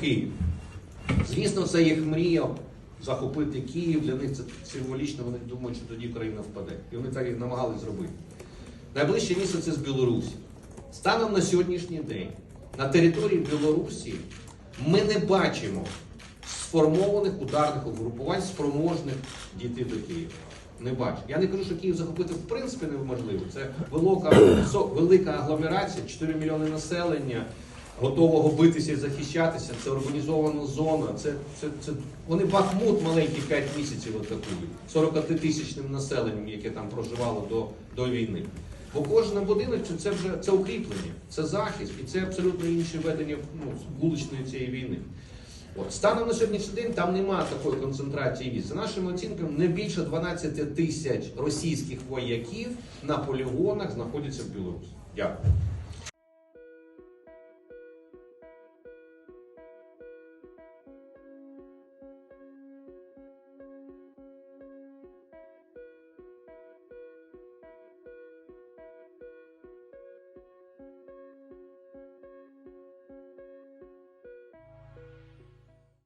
Київ. Звісно, це їх мрія захопити Київ. Для них це символічно. Вони думають, що тоді Україна впаде. І вони так і намагалися зробити. Найближче місце це з Білорусі. Станом на сьогоднішній день на території Білорусі ми не бачимо сформованих ударних угрупувань, спроможних дійти до Києва. Не бачу. Я не кажу, що Київ захопити в принципі неможливо. Це велика, велика агломерація, 4 мільйони населення, готового битися і захищатися. Це урбанізована зона. Це, це, це... Вони Бахмут маленький 5 місяців атакують, 40 тисячним населенням, яке там проживало до, до війни. Бо кожен будинок це вже це укріплення, це захист і це абсолютно інше ведення ну, вуличної цієї війни. От станом на сьогоднішній день там немає такої концентрації військ. За нашими оцінками, не більше 12 тисяч російських вояків на полігонах знаходяться в Білорусі. Дякую.